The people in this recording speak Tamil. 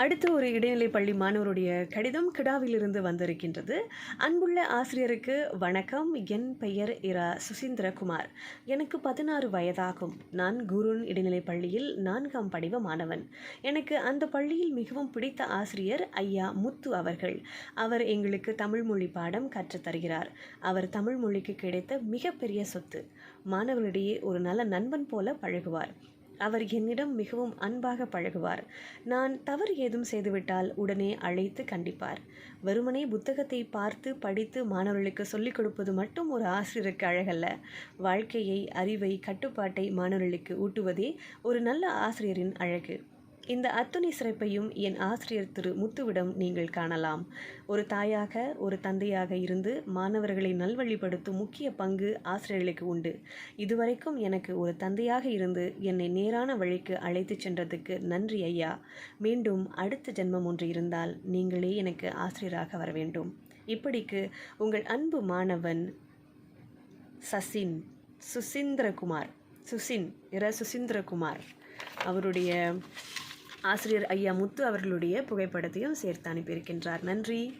அடுத்து ஒரு இடைநிலைப் பள்ளி மாணவருடைய கடிதம் கிடாவிலிருந்து வந்திருக்கின்றது. அன்புள்ள ஆசிரியருக்கு வணக்கம். என் பெயர் இரா சுசீந்திரகுமார். எனக்கு பதினாறு வயதாகும். நான் குருன் இடைநிலைப் பள்ளியில் நான்காம் படிவ மாணவன். எனக்கு அந்த பள்ளியில் மிகவும் பிடித்த ஆசிரியர் ஐயா முத்து அவர்கள். அவர் எங்களுக்கு தமிழ் மொழி பாடம் கற்றுத் தருகிறார். அவர் தமிழ் மொழிக்கு கிடைத்த மிகப்பெரிய சொத்து. மாணவர்களிடையே ஒரு நல்ல நண்பன் போல பழகுவார். அவர் என்னிடம் மிகவும் அன்பாக பழகுவார். நான் தவறு ஏதும் செய்துவிட்டால் உடனே அழைத்து கண்டிப்பார். வெறுமனே புத்தகத்தை பார்த்து படித்து மாணவர்களுக்கு சொல்லிக் கொடுப்பது மட்டும் ஒரு ஆசிரியருக்கு அழகல்ல. வாழ்க்கையை அறிவை கட்டுப்பாட்டை மாணவர்களுக்கு ஊட்டுவதே ஒரு நல்ல ஆசிரியரின் அழகு. இந்த அத்துணை சிறப்பையும் என் ஆசிரியர் திரு முத்துவிடம் நீங்கள் காணலாம். ஒரு தாயாக ஒரு தந்தையாக இருந்து மாணவர்களை நல்வழிப்படுத்தும் முக்கிய பங்கு ஆசிரியர்களுக்கு உண்டு. இதுவரைக்கும் எனக்கு ஒரு தந்தையாக இருந்து என்னை நேரான வழிக்கு அழைத்துச் சென்றதுக்கு நன்றி ஐயா. மீண்டும் அடுத்த ஜென்மம் ஒன்று இருந்தால் நீங்களே எனக்கு ஆசிரியராக வர வேண்டும். இப்படிக்கு உங்கள் அன்பு மாணவன் சசின் சுசீந்திரகுமார் சுசின் இர சுசீந்திரகுமார் அவருடைய ஆசிரியர் ஐயா முத்து அவர்களுடைய புகைப்படத்தையும் சேர்த்து அனுப்பியிருக்கின்றார். நன்றி.